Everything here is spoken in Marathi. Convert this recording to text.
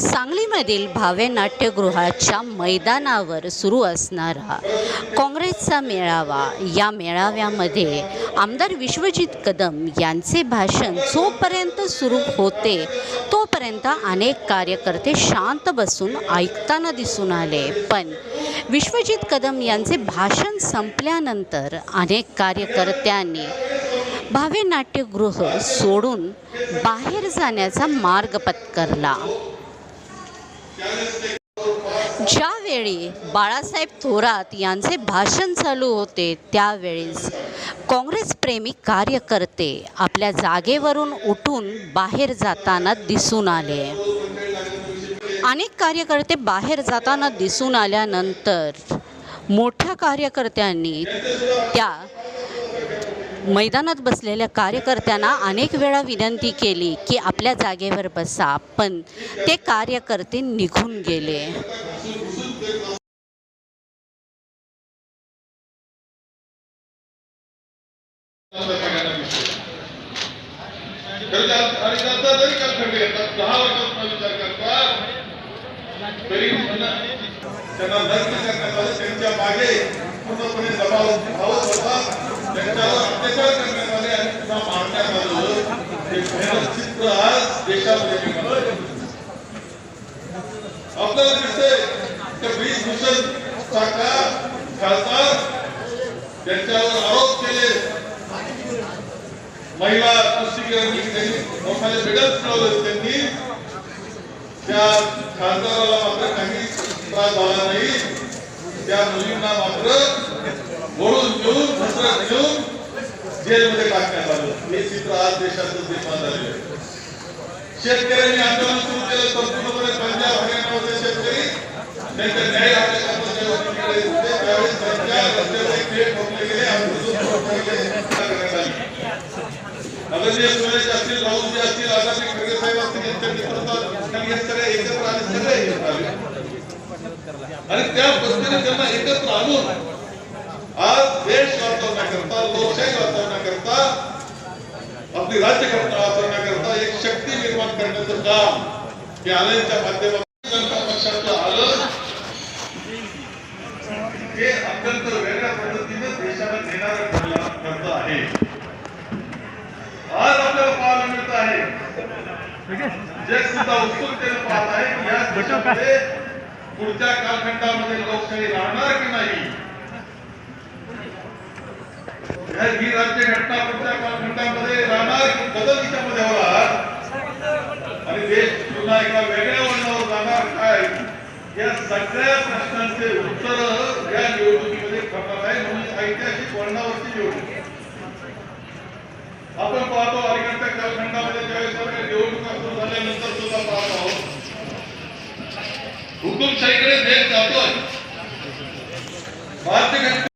सांगलीमधील भावे नाट्यगृहाच्या मैदानावर सुरू असणारा काँग्रेसचा मेळावा या मेळाव्यामध्ये आमदार विश्वजित कदम यांचे भाषण जोपर्यंत सुरू होते तोपर्यंत अनेक कार्यकर्ते शांत बसून ऐकताना दिसून आले. पण विश्वजित कदम यांचे भाषण संपल्यानंतर अनेक कार्यकर्त्यांनी भावे नाट्यगृह सोडून बाहेर जाण्याचा मार्ग पत्करला. ज्यावेळी बाळासाहेब थोरात यांचे भाषण चालू होते त्यावेळेस काँग्रेस प्रेमी कार्यकर्ते आपल्या जागेवरून उठून बाहेर जाताना दिसून आले. अनेक कार्यकर्ते बाहेर जाताना दिसून आल्यानंतर मोठ्या कार्यकर्त्यांनी त्या मैदानात बसलेल्या कार्यकर्त्यांना अनेक वेळा विनंती केली की आपल्या जागेवर बसा पण ते कार्यकर्ते निघून गेले. त्यांना त्यांना करण्यात आलं त्यांच्या मागे पूर्णपणे दबाव भावत होता. त्यांच्यावर आणि पुन्हा चित्र आज देशामध्ये आपल्याला दिसतंय ब्रिजभूषण खासदार त्यांच्यावर आरोप केले महिला कुस्तीगिरांनी त्यांनी मोठाले मिळवले त्यांनी त्या खासदाराला मात्र काही त्रास झाला नाही त्या मुलींना मात्र ओढून घेऊन घसरत जेलमध्ये टाकण्यात आलं हे चित्र आज देशातच निर्माण झालेलं आहे. शेतकऱ्यांनी आंदोलन सुरू केलं संपूर्णपणे पंजाब हरियाणामध्ये शेतकरी त्यांच्या न्याय होते त्यावेळेस रस्त्यावर ठोकले गेले आदरणीय सुरेश असतील राहुलजी असतील आदरणीय खडगे साहेब असतील यांच्या नेतृत्वात हे सगळे एकत्र आले सगळे एकत्र आले. आणि त्या पद्धतीने त्यांना एकत्र आणून आज वाचवण्याकरता लोकशाही वाचवण्याकरता आपली राज्यघटना वाचवण्याकरता एक शक्ती निर्माण करण्याचं काम हे आलयांच्या माध्यमातून जनता पक्षाचं आलं. हे अत्यंत वेगळ्या पद्धतीनं देशाला नेणारं करत आहे. आज आपल्याला पाहायला मिळत आहे. जे सुद्धा उत्सुकतेने पाहत आहे की या देशामध्ये पुढच्या कालखंडामध्ये लोकशाही राहणार की नाही? या ही राज्यघटना पुढच्या कालखंडामध्ये राहणार बदल होणार? आणि देश पुन्हा एका वेगळ्या वळणावर जाणार काय? या सगळ्या प्रश्नांचे उत्तर या निवडणुकीमध्ये आहे म्हणून ऐतिहासिक वळणावरची निवडणूक आपण पाहतो अलीकडच्या कालखंडामध्ये ज्यावेळेस निवडणुका सुरू झाल्यानंतर सुद्धा पाहत आहोत. हुकुमशाहीकडे देश जातोय. भारतीय